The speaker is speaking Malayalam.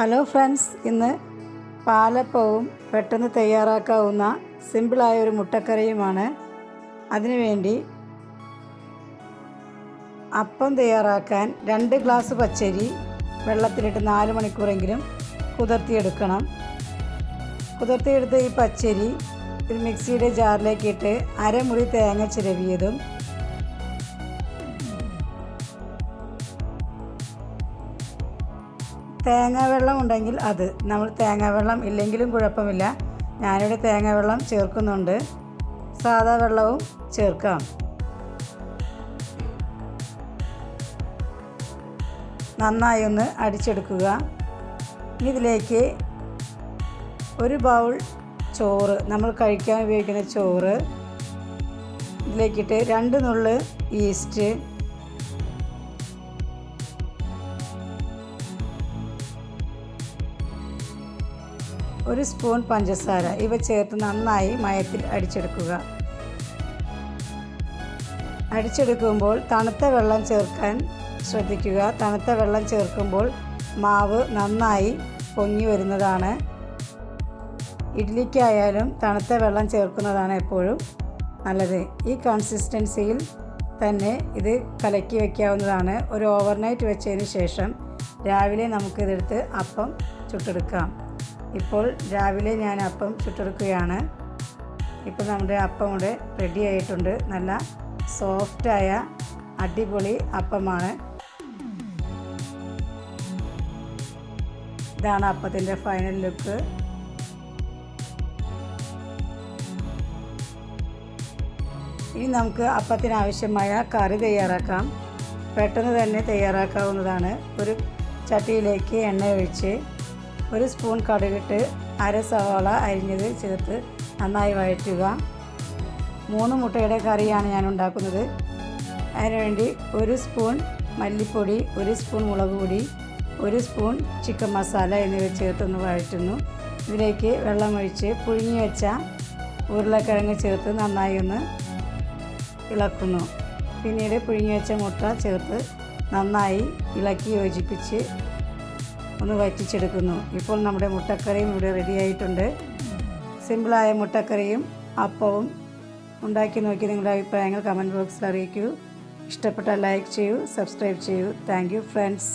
ഹലോ ഫ്രണ്ട്സ് ഇന്ന് പാലപ്പവും പെട്ടെന്ന് തയ്യാറാക്കാവുന്ന സിമ്പിളായ ഒരു മുട്ടക്കറിയുമാണ്. അതിനുവേണ്ടി അപ്പം തയ്യാറാക്കാൻ രണ്ട് ഗ്ലാസ് പച്ചരി വെള്ളത്തിലിട്ട് നാല് മണിക്കൂറെങ്കിലും കുതിർത്തിയെടുക്കണം. കുതിർത്തിയെടുത്ത ഈ പച്ചരി ഒരു മിക്സിയുടെ ജാറിലേക്കിട്ട് അരമുറി തേങ്ങ ചിരവിയതും തേങ്ങാ വെള്ളം ഉണ്ടെങ്കിൽ അത്. നമ്മൾ തേങ്ങാ വെള്ളം ഇല്ലെങ്കിലും കുഴപ്പമില്ല. ഞാനിവിടെ തേങ്ങാ വെള്ളം ചേർക്കുന്നുണ്ട്. സാധാ വെള്ളവും ചേർക്കാം. നന്നായി ഒന്ന് അടിച്ചെടുക്കുക. ഇനി ഇതിലേക്ക് ഒരു ബൗൾ ചോറ്. നമ്മൾ കഴിക്കാൻ ഉപയോഗിക്കുന്ന ചോറ്. ഇതിലേക്കിട്ട് രണ്ട് നുള്ള് ഈസ്റ്റ് ഒരു സ്പൂൺ പഞ്ചസാര ഇവ ചേർത്ത് നന്നായി മയത്തിൽ അടിച്ചെടുക്കുക. അടിച്ചെടുക്കുമ്പോൾ തണുത്ത വെള്ളം ചേർക്കാൻ ശ്രദ്ധിക്കുക. തണുത്ത വെള്ളം ചേർക്കുമ്പോൾ മാവ് നന്നായി പൊങ്ങി വരുന്നതാണ്. ഇഡ്ലിക്കായാലും തണുത്ത വെള്ളം ചേർക്കുന്നതാണ് എപ്പോഴും നല്ലത്. ഈ കൺസിസ്റ്റൻസിയിൽ തന്നെ ഇത് കലക്കി വയ്ക്കാവുന്നതാണ് ഒരു ഓവർനൈറ്റ് വെച്ചതിന് ശേഷം രാവിലെ നമുക്കിതെടുത്ത് അപ്പം ചുട്ടെടുക്കാം. ഇപ്പോൾ രാവിലെ ഞാൻ അപ്പം ചുട്ടെടുക്കുകയാണ്. ഇപ്പോൾ നമ്മുടെ അപ്പം ഇവിടെ റെഡി ആയിട്ടുണ്ട്. നല്ല സോഫ്റ്റായ അടിപൊളി അപ്പമാണ്. ഇതാണ് അപ്പത്തിന്റെ ഫൈനൽ ലുക്ക് ഇനി നമുക്ക് അപ്പത്തിനാവശ്യമായ കറി തയ്യാറാക്കാം. പെട്ടെന്ന് തന്നെ തയ്യാറാക്കാവുന്നതാണ്. ഒരു ചട്ടിയിലേക്ക് എണ്ണ ഒഴിച്ച് ഒരു സ്പൂൺ കടുകിട്ട് അര സവാള അരിഞ്ഞത് ചേർത്ത് നന്നായി വഴറ്റുക. മൂന്ന് മുട്ടയുടെ കറിയാണ് ഞാൻ ഉണ്ടാക്കുന്നത്. അതിനുവേണ്ടി ഒരു സ്പൂൺ മല്ലിപ്പൊടി ഒരു സ്പൂൺ മുളക് പൊടി ഒരു സ്പൂൺ ചിക്കൻ മസാല എന്നിവ ചേർത്തൊന്ന് വഴറ്റുന്നു. ഇതിലേക്ക് വെള്ളമൊഴിച്ച് പുഴുങ്ങി വെച്ച ഉരുളക്കിഴങ്ങ് ചേർത്ത് നന്നായി ഒന്ന് ഇളക്കുന്നു. പിന്നീട് പുഴുങ്ങി വെച്ച മുട്ട ചേർത്ത് നന്നായി ഇളക്കി യോജിപ്പിച്ച് ഒന്ന് വറ്റിച്ചെടുക്കുന്നു. ഇപ്പോൾ നമ്മുടെ മുട്ടക്കറിയും ഇവിടെ റെഡിയായിട്ടുണ്ട് സിമ്പിളായ മുട്ടക്കറിയും അപ്പവും ഉണ്ടാക്കി നോക്കി നിങ്ങളുടെ അഭിപ്രായങ്ങൾ കമന്റ് ബോക്സിൽ അറിയിക്കൂ. ഇഷ്ടപ്പെട്ടാൽ ലൈക്ക് ചെയ്യൂ സബ്സ്ക്രൈബ് ചെയ്യൂ. Thank friends